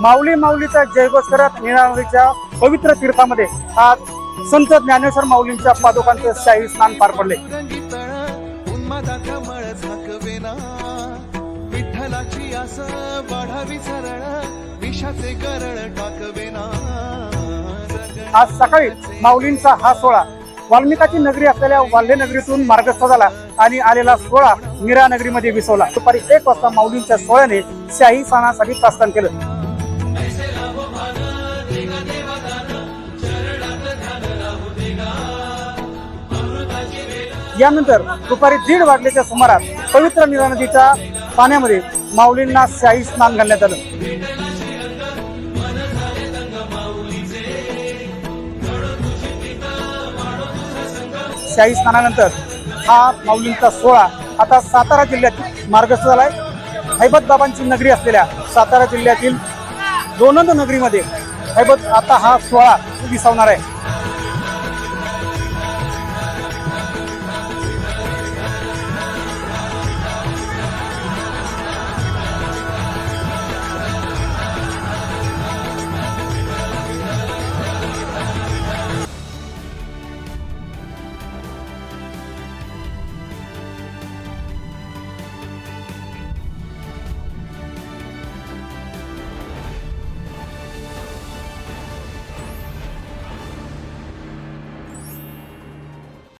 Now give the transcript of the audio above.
माऊली माऊलीचा जयघोष करत निळावरीच्या पवित्र तीर्थामध्ये आज संत ज्ञानेश्वर माऊलींच्या पादुकांचं शाही स्नान पार पडले. विठ्ठलाची आस वाढावी सरळ विषाचे करळ टाकवेना. आज सकाळी माऊलींचा हा सोहळा वाल्मिकाची नगरी असलेल्या वाल्हे नगरीतून मार्गस्थ झाला आणि आलेला सोहळा मीरा नगरीमध्ये विसवला. दुपारी एक वाजता माऊलींच्या सोहळ्याने शाही स्नानासाठी प्रस्थान केलं. यानंतर दुपारी दीड वाजल्याच्या सुमारास पवित्र नीरा नदीच्या पाण्यामध्ये माऊलींना शाही स्नान घालण्यात आलं. शाही स्नानानंतर हा माऊलींचा सोहळा आता सातारा जिल्ह्यात मार्गस्थ झालाय. हैबत बाबांची नगरी असलेल्या सातारा जिल्ह्यातील दोनंद नगरीमध्ये हैबत आता हा सोहळा दिसवणार आहे.